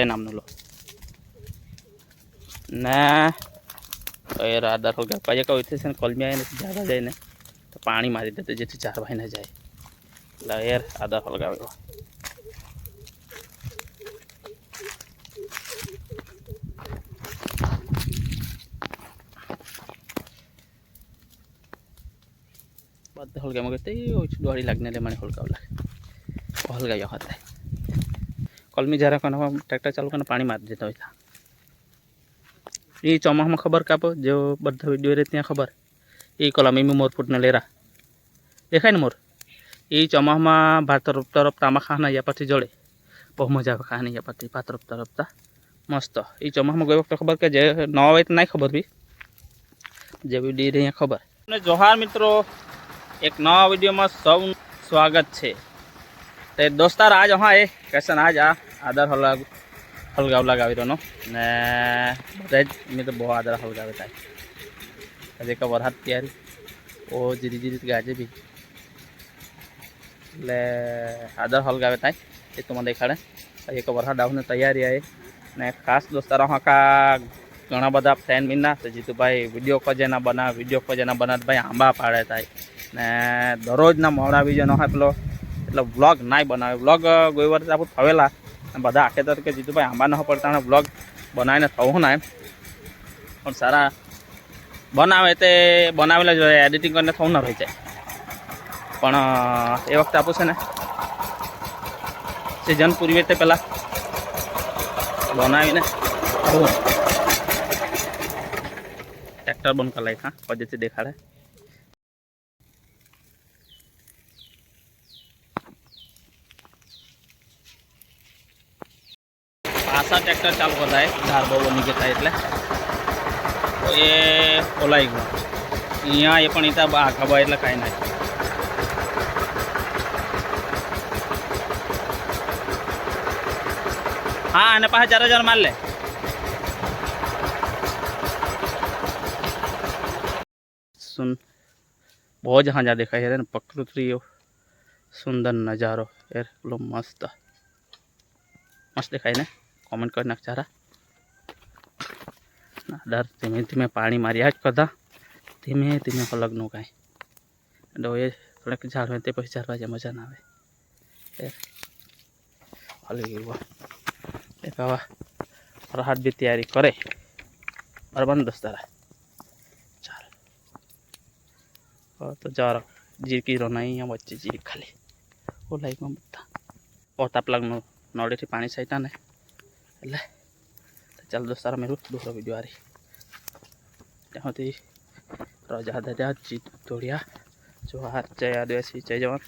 નામનું લો. ના, એ રાધા હો ગયા પછી કહું છે ને કોલમી આવીને જાવા જાય ને તો પાણી મારી દેતો જેથી ચાર ભાઈ ના જાય. એટલે યાર આદર હલગાવ્યો હલગાવ મગે તે દોડી લાગને લે મને હલગાવ લાગે હલગાવ્યો હતા કલમી જ્યારે કોને ટ્રેક્ટર ચાલુ કરીને પાણી મારી દેતા હોય એ ચોમાસામાં ખબર કાપો જો બધા વીડિયો ત્યાં ખબર એ કલમ એમ મોર ફૂટને લેરા દેખાય ને મોર એ ચોમાસામાં ભાત તરફ તરફ તામા ખાના યા પછી જડે બહુ મજા આવે ખાવાની યા પછી ભાત તરફ તરફતા મસ્ત એ ચોમાસામાં ગઈ વખતે ખબર કે જે ન હોય તો નહીં ખબર બી જે વીડિયો રહે અહીંયા ખબર અને જોહાર મિત્રો એક નવા વિડીયોમાં સૌ સ્વાગત છે. તે દોસ્તાર આજ, હા, એ કેસન આજ આ આદર હલગ હલગાવ લગાવી રહ્યો ને બધા જ મેં તો બહુ આદર હલગાવે થાય હજી કે વરસાદ તૈયારી. ઓ જીરી જીરી ગાજે બી એટલે આદર હલગાવે થાય એ તો મને દેખાડે. હજી કે વરસાદ આવને તૈયારી આવે ને ખાસ દોસ્તારો હાકા ઘણા બધા ફ્રેન્ડ મીના જીતુભાઈ વીડિયો જેના બનાવે વીડિયો જેના બનાવે ભાઈ આંબા પાડે થાય. ને દરરોજના મોડા બીજો ન હોય પેલો એટલે વ્લોગ નાય બનાવે. વ્લોગ ગઈ વર્ષે આપણે થવેલા બધા આખે તરીકે જીતુભાઈ આંબા ન પડતા વ્લોગ બનાવીને થવું ના એમ. પણ સારા બનાવે તે બનાવેલા જ એડિટિંગ કરીને થવું ના રહી જાય પણ એ વખતે આપું છે ને સિઝન પૂરી તે પહેલાં બનાવીને થવું ટ્રેક્ટર બંધ કરી લાવી હા પદ્ધતિ દેખાડે પાછા ટ્રેક્ટર ચાલુ કરતા એ ધાર બહુ બની ગયા એટલે તો એ ઓલાઈ ગયો અહીંયા એ પણ ત્યાં બા ખબર એટલે કાંઈ નહીં હા અને પાછા ચાર હજાર માર લે સુન બહુ જ હાજા દેખાય છે ને પ્રકૃતિઓ સુંદર નજારો એટલો મસ્ત મસ્ત દેખાય ને કોમેન્ટ કરી નાખ ચારા ના દર ધીમે ધીમે પાણી માર્યા જ કરતા ધીમે ધીમે અલગનું કાંઈ એટલે એ થોડાક ઝાડવા તે પછી ઝાડવા જે મજા ના આવે એ હલી ગયું એક આવા રાહત બી તૈયારી કરે બરાબર ને દોસ્તારા ચાલ હવે તો જાર જીરકી રો નહીં અહીંયા વચ્ચે જીરી ખાલી ઓ લાઈકમાં બધા પોતા પ્લગનું નળેથી પાણી સાઈટા ને એટલે ચાલ દોસ્તારા મેરું દોરો વીડિયો આરી ત્યાં સુધી રજા દાદા જીત દોડ્યા જો હાથ જય આદિવાસી જય જવાન